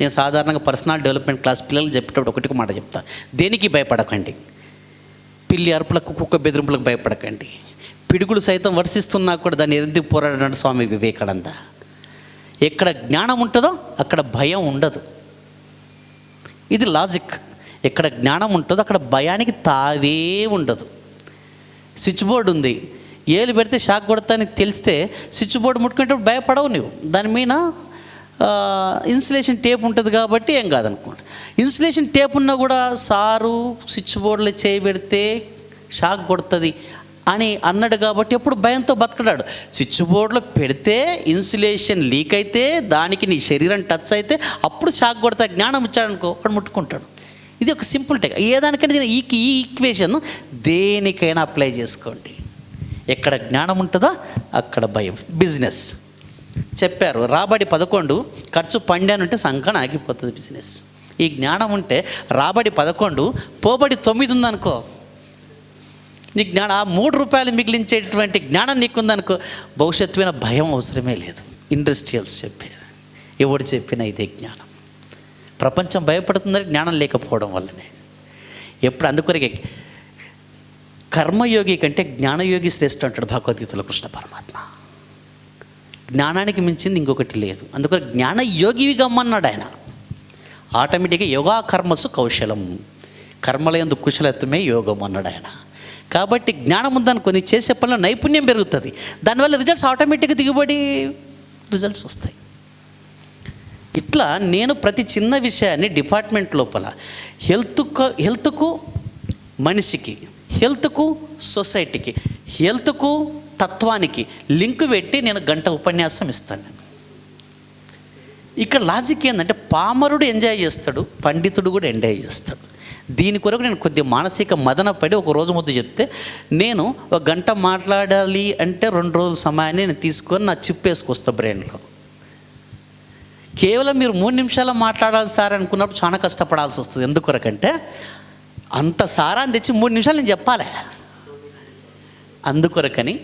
నేను సాధారణంగా personal development class పిల్లలు చెప్పేటప్పుడు ఒకటి మాట చెప్తా. దేనికి భయపడకండి? పిల్లి అరుపులకు కుక్క బెదిరింపులకు భయపడకండి. పిడుగులు సైతం వర్షిస్తున్నా కూడా దాన్ని ఎందుకు పోరాడినాడు స్వామి వివేకానంద? ఎక్కడ జ్ఞానం ఉంటుందో అక్కడ భయం ఉండదు. ఇది లాజిక్. ఎక్కడ జ్ఞానం ఉంటుందో అక్కడ భయానికి తావే ఉండదు. స్విచ్ బోర్డు ఉంది. ఏలు పెడితే షాక్ కొడతానికి తెలిస్తే స్విచ్ బోర్డు ముట్టుకునేటప్పుడు భయపడవు నువ్వు దాని మీద ఇన్సులేషన్ టేప్ ఉంటుంది కాబట్టి ఏం కాదనుకోండి. ఇన్సులేషన్ టేప్ ఉన్నా కూడా సారు స్విచ్ బోర్డులు చేయబెడితే షాక్ కొడుతుంది అని అన్నాడు కాబట్టి ఎప్పుడు భయంతో బతకడాడు. స్విచ్ బోర్డులో పెడితే ఇన్సులేషన్ లీక్ అయితే దానికి నీ శరీరం టచ్ అయితే అప్పుడు షాక్ కొడతా జ్ఞానం ఇచ్చాడనుకో వాడు ముట్టుకుంటాడు. ఇది ఒక సింపుల్ టెక్. ఏ ఈ ఈ ఈక్వేషన్ దేనికైనా అప్లై చేసుకోండి. ఎక్కడ జ్ఞానం ఉంటుందో అక్కడ భయం. బిజినెస్. చెప్పారు. రాబడి పదకొండు ఖర్చు పండానంటే ఉంటే ఆగిపోతుంది బిజినెస్. ఈ జ్ఞానం ఉంటే రాబడి పదకొండు పోబడి తొమ్మిది ఉందనుకో. నీ జ్ఞానం ఆ మూడు రూపాయలు మిగిలించేటువంటి జ్ఞానం నీకుందనుకో భవిష్యత్తుమైన భయం అవసరమే లేదు. ఇండస్ట్రియల్స్ చెప్పేది. ఎవడు చెప్పినా ఇదే జ్ఞానం. ప్రపంచం భయపడుతుందని జ్ఞానం లేకపోవడం వల్లనే. ఎప్పుడు అందుకొరకే కర్మయోగి కంటే జ్ఞానయోగి శ్రేష్ఠ అంటాడు భగవద్గీతలో కృష్ణ పరమాత్మ. జ్ఞానానికి మించింది ఇంకొకటి లేదు. అందుకని జ్ఞానయోగివి గమ్మన్నాడు ఆయన. ఆటోమేటిక్గా యోగా కర్మసు కౌశలం. కర్మలందు కుశలత్వమే యోగం అన్నాడు ఆయన. కాబట్టి జ్ఞానం ఉందనుకొని చేసే పనిలో నైపుణ్యం పెరుగుతుంది. దానివల్ల రిజల్ట్స్ ఆటోమేటిక్గా దిగుబడి రిజల్ట్స్ వస్తాయి. ఇట్లా నేను ప్రతి చిన్న విషయాన్ని డిపార్ట్మెంట్ లోపల హెల్త్కు హెల్త్కు మనిషికి హెల్త్కు సొసైటీకి హెల్త్కు తత్వానికి లింక్ పెట్టి నేను గంట ఉపన్యాసం ఇస్తాను. ఇక్కడ లాజిక్ ఏంటంటే పామరుడు ఎంజాయ్ చేస్తాడు పండితుడు కూడా ఎంజాయ్ చేస్తాడు. దీని కొరకు నేను కొద్దిగా మానసిక మదన పడి ఒక రోజు ముద్దు చెప్తే నేను ఒక గంట మాట్లాడాలి అంటే రెండు రోజుల సమయాన్ని నేను తీసుకొని నా చిప్ వేసుకొస్తా బ్రెయిన్లో. కేవలం మీరు మూడు నిమిషాలు మాట్లాడాలి సార్ అనుకున్నప్పుడు చాలా కష్టపడాల్సి వస్తుంది. ఎందుకొరకంటే అంత సారాన్ని తెచ్చి మూడు నిమిషాలు నేను చెప్పాలి. అందుకొరకని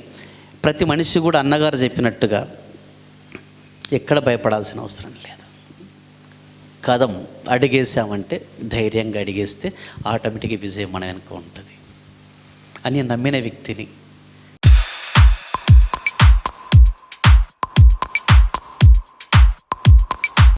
ప్రతి మనిషి కూడా అన్నగారు చెప్పినట్టుగా ఎక్కడ భయపడాల్సిన అవసరం లేదు. కదం అడిగేసామంటే ధైర్యంగా అడిగేస్తే ఆటోమేటిక్గా విజయం మన వెనుక ఉంటుంది. అని నమ్మిన వ్యక్తిని